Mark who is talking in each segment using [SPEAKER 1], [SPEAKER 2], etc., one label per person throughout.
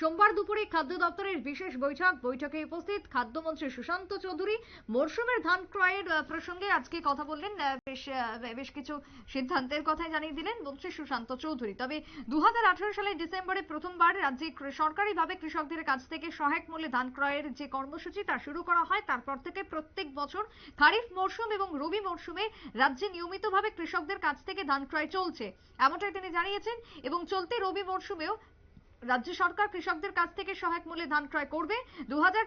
[SPEAKER 1] সোমবার দুপুরে খাদ্য দপ্তরের বিশেষ বৈঠক, বৈঠকে উপস্থিত খাদ্যমন্ত্রী সুশান্ত চৌধুরী। মরশুমের ধান ক্রয়ের প্রসঙ্গে আজকে কথা বললেন বেশ বেশ কিছু সিদ্ধান্তের কথাই জানিয়ে দিলেন মন্ত্রী সুশান্ত চৌধুরী। তবে দু সালের ডিসেম্বরে প্রথমবার রাজ্যে সরকারিভাবে কৃষকদের কাছ থেকে সহায়ক মূল্যে ধান ক্রয়ের যে কর্মসূচি, তা শুরু করা হয়। তারপর থেকে প্রত্যেক বছর খারিফ মরশুম এবং রবি মরশুমে রাজ্যে নিয়মিতভাবে কৃষকদের কাছ থেকে ধান ক্রয় চলছে, এমনটাই তিনি জানিয়েছেন। এবং চলতি রবি মরশুমেও রাজ্য সরকার কৃষকদের কাছ থেকে সহায়ক মূল্যে ধান ক্রয় করবে। দু হাজার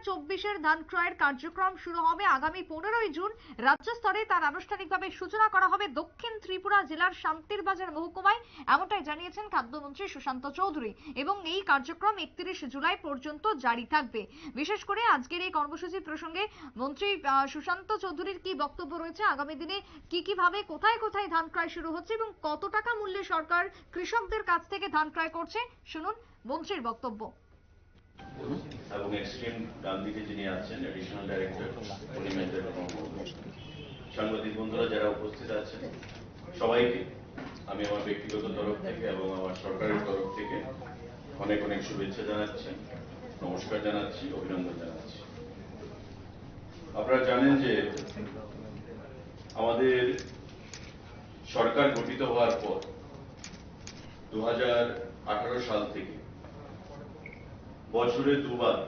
[SPEAKER 1] ধান ক্রয়ের কার্যক্রম শুরু হবে আগামী পনেরোই জুন। রাজ্য স্তরে তার আনুষ্ঠানিকভাবে সূচনা করা হবে দক্ষিণ ত্রিপুরা জেলার শান্তির বাজার মহকুমায়, এমনটাই জানিয়েছেন খাদ্যমন্ত্রী সুশান্ত চৌধুরী। এবং এই কার্যক্রম একত্রিশ জুলাই পর্যন্ত জারি থাকবে। বিশেষ করে আজকের এই কর্মসূচি প্রসঙ্গে মন্ত্রী সুশান্ত চৌধুরীর কি বক্তব্য রয়েছে? আগামী দিনে কি কীভাবে কোথায় কোথায় ধান ক্রয় শুরু হচ্ছে এবং কত টাকা মূল্যে সরকার কৃষকদের কাছ থেকে ধান ক্রয় করছে? শুনুন মন্ত্রীর বক্তব্য।
[SPEAKER 2] এবং এক্সট্রিম ডান যিনি আছেন এডিশনাল ডাইরেক্টর পরিমেন্টের সাংবাদিক বন্ধুরা, যারা উপস্থিত আছেন, সবাইকে আমি আমার ব্যক্তিগত তরফ থেকে এবং আমার সরকারের তরফ থেকে অনেক অনেক শুভেচ্ছা জানাচ্ছি, নমস্কার জানাচ্ছি, অভিনন্দন জানাচ্ছি। আপনারা জানেন যে আমাদের সরকার গঠিত হওয়ার পর দু হাজার আঠারো সাল থেকে বছরে দুবার,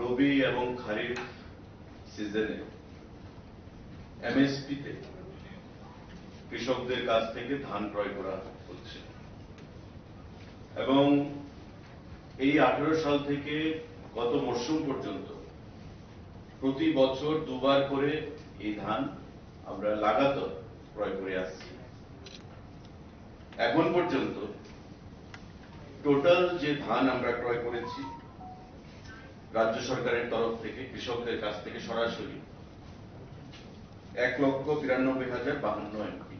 [SPEAKER 2] রবি এবং খারিফ সিজনে এমএসপিতে কৃষকদের কাছ থেকে ধান ক্রয় করা হচ্ছে। এবং এই আঠারো সাল থেকে গত মরশুম পর্যন্ত প্রতি বছর দুবার করে এই ধান আমরা লাগাতার ক্রয় করে আসছি। এখন পর্যন্ত টোটাল যে ধান আমরা ক্রয় করেছি, রাজ্য সরকারের তরফ থেকে, কৃষকদের কাছ থেকে সরাসরি এক লক্ষ বিরানব্বই হাজার বাহান্ন এমপি।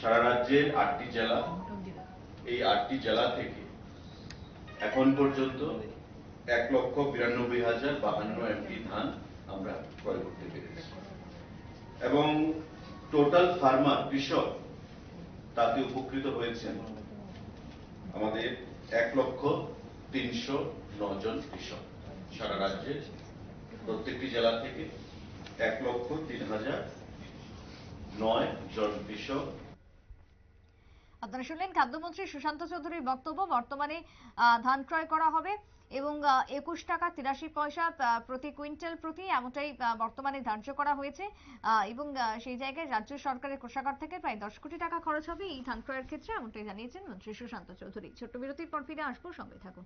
[SPEAKER 2] সারা রাজ্যের আটটি জেলা, এই আটটি জেলা থেকে এখন পর্যন্ত এক লক্ষ বিরানব্বই হাজার বাহান্ন এমপি ধান আমরা ক্রয় করতে পেরেছি। এবং টোটাল ফার্মার কৃষক, তাতে উপকৃত হয়েছেন আমাদের এক লক্ষ তিনশো নয় জন কৃষক সারা রাজ্যে, প্রত্যেকটি জেলা থেকে এক লক্ষ তিন হাজার নয় জন কৃষক
[SPEAKER 1] আপনারা শুনলেন খাদ্যমন্ত্রী সুশান্ত চৌধুরীর বক্তব্য। বর্তমানে ধান ক্রয় করা হবে এবং একুশ টাকা তিরাশি পয়সা প্রতি কুইন্টাল প্রতি এমনটাই বর্তমানে ধার্য করা হয়েছে। এবং সেই জায়গায় রাজ্য সরকারের কোষাগার থেকে প্রায় দশ কোটি টাকা খরচ হবে। এই ধান ক্রয়ের ক্ষেত্রে এমনটাই জানিয়েছেন মন্ত্রী সুশান্ত চৌধুরী। ছোট্ট বিরতির পর ফিরে আসব। সঙ্গে থাকুন।